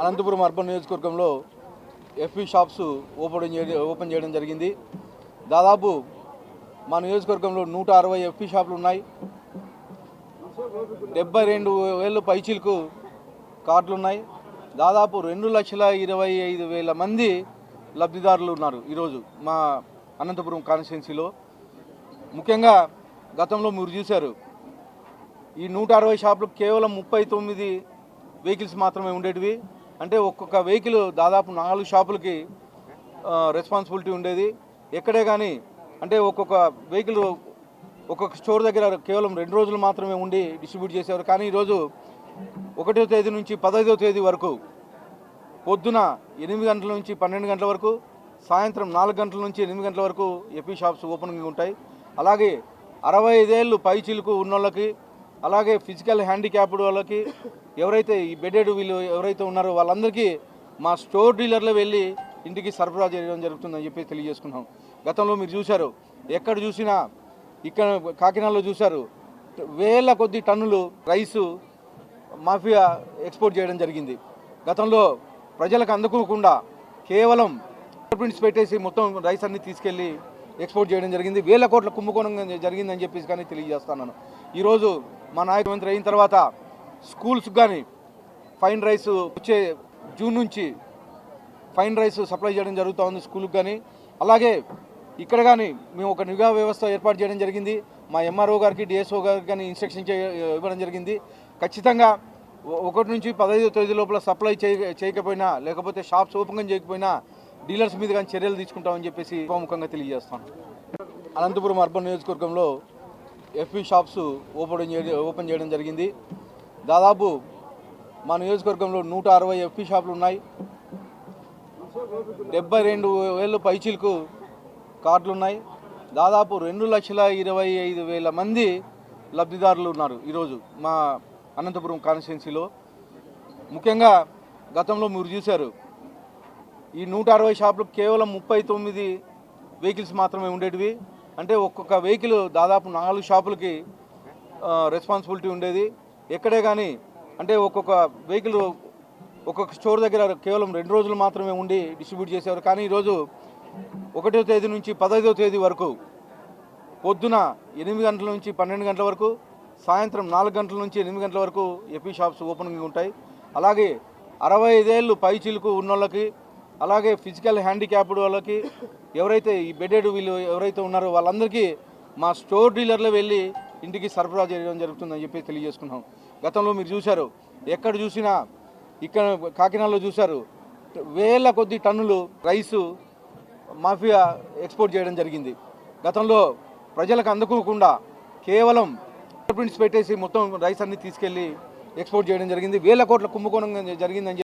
Anantapuram urban నియోజకవర్గంలో FP shops open చేయడం open చేయడం జరిగింది. దాదాపు మా నియోజకవర్గంలో నూట అరవై ఎఫ్పి షాపులు ఉన్నాయి. డెబ్బై రెండు వేలు పైచీలకు కార్డులు ఉన్నాయి. దాదాపు రెండు లక్షల ఇరవై ఐదు వేల మంది లబ్ధిదారులు ఉన్నారు ఈరోజు మా అనంతపురం కాన్స్టిట్యున్సీలో. ముఖ్యంగా గతంలో మీరు చూశారు ఈ నూట అరవై షాపులు కేవలం ముప్పై తొమ్మిది వెహికల్స్ మాత్రమే ఉండేటివి. అంటే ఒక్కొక్క వెహికల్ దాదాపు నాలుగు షాపులకి రెస్పాన్సిబిలిటీ ఉండేది. ఎక్కడే కానీ అంటే ఒక్కొక్క వెహికల్ ఒక్కొక్క స్టోర్ దగ్గర కేవలం రెండు రోజులు మాత్రమే ఉండి డిస్ట్రిబ్యూట్ చేసేవారు. కానీ ఈరోజు ఒకటో తేదీ నుంచి పదహైదో తేదీ వరకు పొద్దున ఎనిమిది గంటల నుంచి పన్నెండు గంటల వరకు సాయంత్రం నాలుగు గంటల నుంచి ఎనిమిది గంటల వరకు ఎపీ షాప్స్ ఓపెనింగ్ ఉంటాయి. అలాగే అరవై ఐదేళ్ళు పైచీలకు ఉన్నోళ్ళకి అలాగే ఫిజికల్ హ్యాండిక్యాప్డ్ వాళ్ళకి ఎవరైతే ఈ బెడెడ్ వీళ్ళు ఎవరైతే ఉన్నారో వాళ్ళందరికీ మా స్టోర్ డీలర్లో వెళ్ళి ఇంటికి సరఫరా చేయడం జరుగుతుందని చెప్పి తెలియజేసుకున్నాం. గతంలో మీరు చూశారు ఎక్కడ చూసినా ఇక్కడ కాకినాడలో చూశారు వేల కొద్ది టన్నులు రైసు మాఫియా ఎక్స్పోర్ట్ చేయడం జరిగింది. గతంలో ప్రజలకు అందుకోకుండా కేవలం ప్రింట్స్ పెట్టేసి మొత్తం రైస్ అన్ని తీసుకెళ్ళి ఎక్స్పోర్ట్ చేయడం జరిగింది. వేల కోట్ల కుంభకోణం జరిగిందని చెప్పేసి కానీ తెలియజేస్తున్నాను ఈరోజు మా నాయక మంత్రి అయిన తర్వాత స్కూల్స్ కానీ ఫైన్ రైస్ వచ్చే జూన్ నుంచి ఫైన్ రైస్ సప్లై చేయడం జరుగుతూ ఉంది స్కూల్కి కానీ. అలాగే ఇక్కడ కానీ మేము ఒక నిఘా వ్యవస్థ ఏర్పాటు చేయడం జరిగింది. మా ఎంఆర్ఓ గారికి డిఎస్ఓ గారికి కానీ ఇన్స్ట్రక్షన్ చే ఇవ్వడం జరిగింది. ఖచ్చితంగా ఒకటి నుంచి పదహైదు తేదీ లోపల సప్లై చేయ చేయకపోయినా లేకపోతే షాప్స్ ఓపెన్ చేయకపోయినా డీలర్స్ మీద కానీ చర్యలు తీసుకుంటామని చెప్పేసి ఉపముఖంగా తెలియజేస్తాను. అనంతపురం అర్బన్ నియోజకవర్గంలో ఎఫ్పి షాప్స్ ఓపెన్ చేయడం ఓపెన్ చేయడం జరిగింది. దాదాపు మా నియోజకవర్గంలో నూట అరవై ఎఫ్పి షాపులు ఉన్నాయి. డెబ్బై రెండు వేలు పైచీలకు కార్డులు ఉన్నాయి. దాదాపు రెండు లక్షల ఇరవై ఐదు వేల మంది లబ్ధిదారులు ఉన్నారు ఈరోజు మా అనంతపురం కాన్స్టిట్యున్సీలో. ముఖ్యంగా గతంలో మీరు చూశారు ఈ నూట అరవై షాపులు కేవలం ముప్పై తొమ్మిది వెహికల్స్ మాత్రమే ఉండేటివి. అంటే ఒక్కొక్క వెహికల్ దాదాపు నాలుగు షాపులకి రెస్పాన్సిబిలిటీ ఉండేది. ఎక్కడే కానీ అంటే ఒక్కొక్క వెహికల్ ఒక్కొక్క స్టోర్ దగ్గర కేవలం రెండు రోజులు మాత్రమే ఉండి డిస్ట్రిబ్యూట్ చేసేవారు. కానీ ఈరోజు ఒకటో తేదీ నుంచి పదహైదో తేదీ వరకు పొద్దున ఎనిమిది గంటల నుంచి పన్నెండు గంటల వరకు సాయంత్రం నాలుగు గంటల నుంచి ఎనిమిది గంటల వరకు ఎపీ షాప్స్ ఓపెనింగ్ ఉంటాయి. అలాగే అరవై ఐదేళ్ళు పైచీలకు ఉన్నోళ్ళకి అలాగే ఫిజికల్ హ్యాండిక్యాప్డ్ వాళ్ళకి ఎవరైతే ఈ బెడెడ్ వీళ్ళు ఎవరైతే ఉన్నారో వాళ్ళందరికీ మా స్టోర్ డీలర్లో వెళ్ళి ఇంటికి సరఫరా చేయడం జరుగుతుందని చెప్పి తెలియజేసుకున్నాం. గతంలో మీరు చూశారు ఎక్కడ చూసినా ఇక్కడ కాకినాడలో చూశారు వేల కొద్ది టన్నులు రైసు మాఫియా ఎక్స్పోర్ట్ చేయడం జరిగింది. గతంలో ప్రజలకు అందుకోకుండా కేవలం ప్రింట్స్ పెట్టేసి మొత్తం రైస్ అన్ని తీసుకెళ్ళి ఎక్స్పోర్ట్ చేయడం జరిగింది. వేల కోట్ల కుంభకోణం జరిగిందని చెప్పి